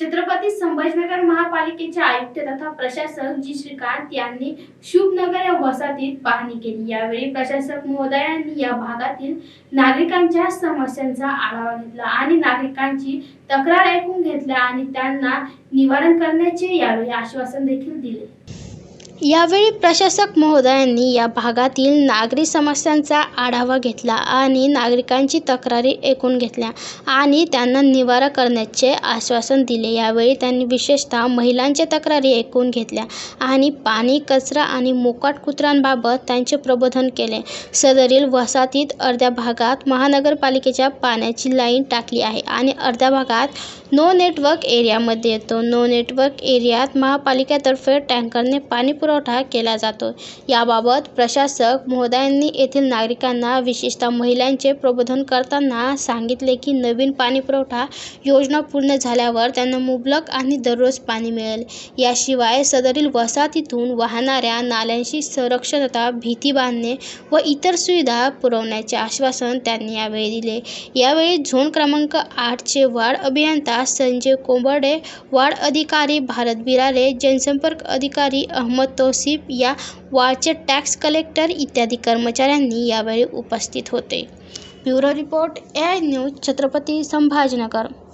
छत्रपती संभाजीनगर महापालिकेचे आयुक्त तथा प्रशासक जी श्रीकांत यांनी शुभनगर या वसाहतीत पाहणी केली. यावेळी प्रशासक महोदयांनी या भागातील नागरिकांच्या समस्यांचा आढावा घेतला आणि नागरिकांची तक्रार ऐकून घेतल्या आणि त्यांना निवारण करण्याचे यावेळी आश्वासन देखील दिले. यावेळी प्रशासक महोदयांनी या भागातील नागरी समस्यांचा आढावा घेतला आणि नागरिकांची तक्रारी ऐकून घेतल्या आणि त्यांना निवारा करण्याचे आश्वासन दिले. यावेळी त्यांनी विशेषतः महिलांच्या तक्रारी ऐकून घेतल्या आणि पाणी कचरा आणि मोकाट कुत्र्यांबाबत त्यांचे प्रबोधन केले. सदरील वसाहतीत अर्ध्या भागात महानगरपालिकेच्या पाण्याची लाईन टाकली आहे आणि अर्ध्या भागात नो नेटवर्क एरियामध्ये येतो. नो नेटवर्क एरियात महापालिकेतर्फे टँकरने पाणी पुरवठा केला जातो. याबाबत प्रशासक महोदयांनी येथील नागरिकांना विशेषतः महिलांचे प्रबोधन करताना सांगितले की नवीन पाणी पुरवठा योजना पूर्ण झाल्यावर त्यांना मुबलक आणि दररोज पाणी मिळेल. याशिवाय सदरील वसाहतीतून वाहणाऱ्या नाल्यांशी संरक्षणता भीती बांधणे व इतर सुविधा पुरवण्याचे आश्वासन त्यांनी यावेळी दिले. यावेळी झोन क्रमांक आठचे वार्ड अभियंता संजय कोंबर्डे वार्ड अधिकारी भारत बिरारे जनसंपर्क अधिकारी अहमद तोसिफ या वार्डचे टॅक्स कलेक्टर इत्यादी कर्मचाऱ्यांनी यावेळी उपस्थित होते. Bureau report A news Chhatrapati Sambhajinagar.